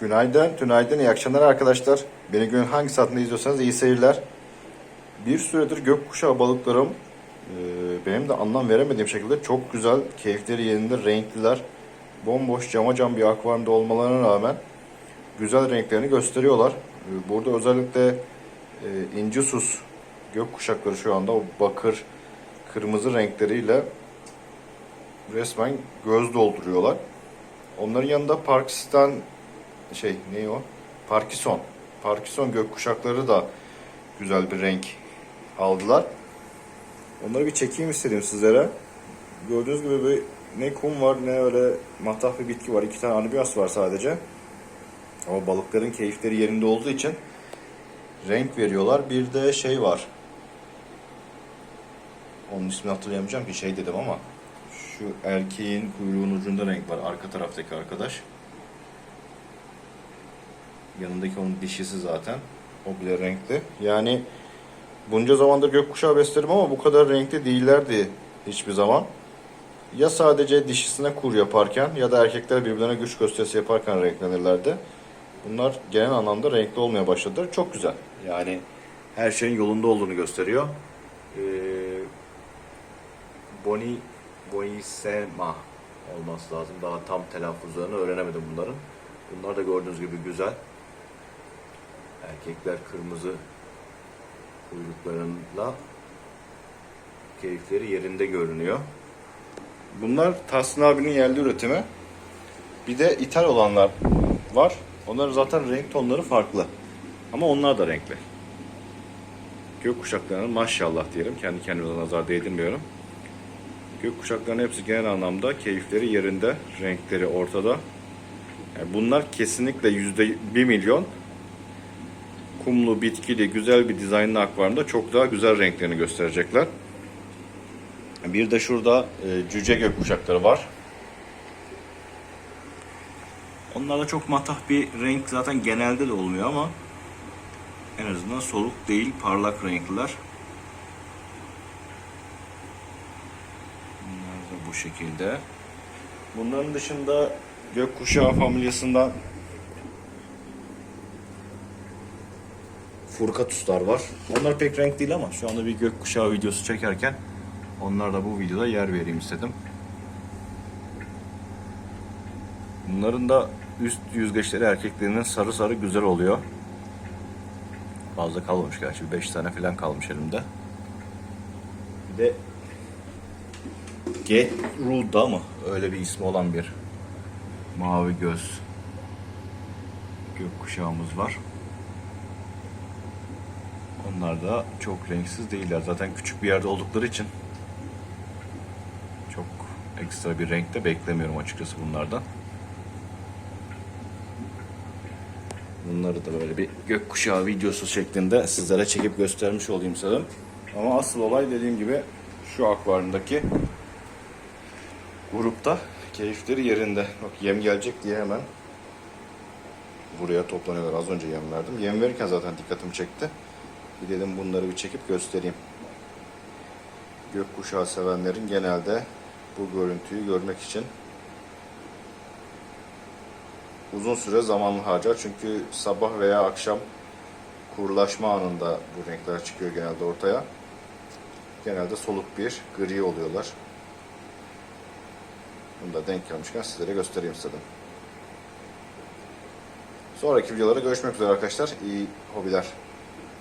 Günaydın, günaydın, iyi akşamlar arkadaşlar. Beni gün hangi saatinde izliyorsanız iyi seyirler. Bir süredir gökkuşağı balıklarım e, benim de anlam veremediğim şekilde çok güzel, keyifleri yerinde, renkliler. Bomboş cama cam bir akvaryumda olmalarına rağmen güzel renklerini gösteriyorlar. E, Burada özellikle e, inci sus gökkuşakları şu anda o bakır, kırmızı renkleriyle resmen göz dolduruyorlar. Onların yanında Parkistan şey ne o? Parkison. Parkison gökkuşakları da güzel bir renk aldılar. Onları bir çekeyim istedim sizlere. Gördüğünüz gibi bir ne kum var ne öyle matah bir bitki var. İki tane anabias var sadece. Ama balıkların keyifleri yerinde olduğu için renk veriyorlar. Bir de şey var. Onun ismini hatırlayamayacağım ki şey dedim ama şu erkeğin kuyruğun ucunda renk var. Arka taraftaki arkadaş. Yanındaki onun dişisi zaten. O bile renkli. Yani bunca zamandır gökkuşağı beslerim ama bu kadar renkli değillerdi hiçbir zaman. Ya sadece dişisine kur yaparken ya da erkekler birbirlerine güç gösterisi yaparken renklenirlerdi. Bunlar genel anlamda renkli olmaya başladılar. Çok güzel. Yani her şeyin yolunda olduğunu gösteriyor. Ee, Boni Boisema olması lazım. Daha tam telaffuzlarını öğrenemedim bunların. Bunlar da gördüğünüz gibi güzel. Erkekler kırmızı kuyruklarıyla keyifleri yerinde görünüyor. Bunlar Tahsin abinin yerli üretimi. Bir de ithal olanlar var. Onların zaten renk tonları farklı. Ama onlar da renkli. Gökkuşaklarının maşallah diyelim. Kendi kendime de nazar değdirmiyorum. Gökkuşaklarının hepsi genel anlamda keyifleri yerinde, renkleri ortada. Yani bunlar kesinlikle yüzde bir milyon kumlu, bitkili, güzel bir dizaynlı akvaryumda çok daha güzel renklerini gösterecekler. Bir de şurada e, cüce gökkuşakları var. Onlarda çok matah bir renk zaten genelde de olmuyor ama en azından soluk değil, parlak renkliler. Bunlar da bu şekilde. Bunların dışında gökkuşağı familyasından Furkatuslar var. Onlar pek renk değil ama şu anda bir gökkuşağı videosu çekerken onlar da bu videoda yer vereyim istedim. Bunların da üst yüzgeçleri erkeklerinin sarı sarı güzel oluyor. Fazla kalmamış gerçi. 5 tane falan kalmış elimde. Bir de Getruda mı? Öyle bir ismi olan bir mavi göz gökkuşağımız var. Onlar da çok renksiz değiller. Zaten küçük bir yerde oldukları için çok ekstra bir renk de beklemiyorum açıkçası bunlardan. Bunları da böyle bir gökkuşağı videosu şeklinde sizlere çekip göstermiş olayım istedim. Ama asıl olay dediğim gibi şu akvaryumdaki grupta keyifleri yerinde. Bak yem gelecek diye hemen buraya toplanıyorlar. Az önce yem verdim. Yem verirken zaten dikkatimi çekti. Bir dedim bunları bir çekip göstereyim. Gökkuşağı sevenlerin genelde bu görüntüyü görmek için uzun süre zamanlı harcar. Çünkü sabah veya akşam kurulaşma anında bu renkler çıkıyor genelde ortaya. Genelde soluk bir gri oluyorlar. Bunu da denk gelmişken sizlere göstereyim istedim. Sonraki videolara görüşmek üzere arkadaşlar. İyi hobiler.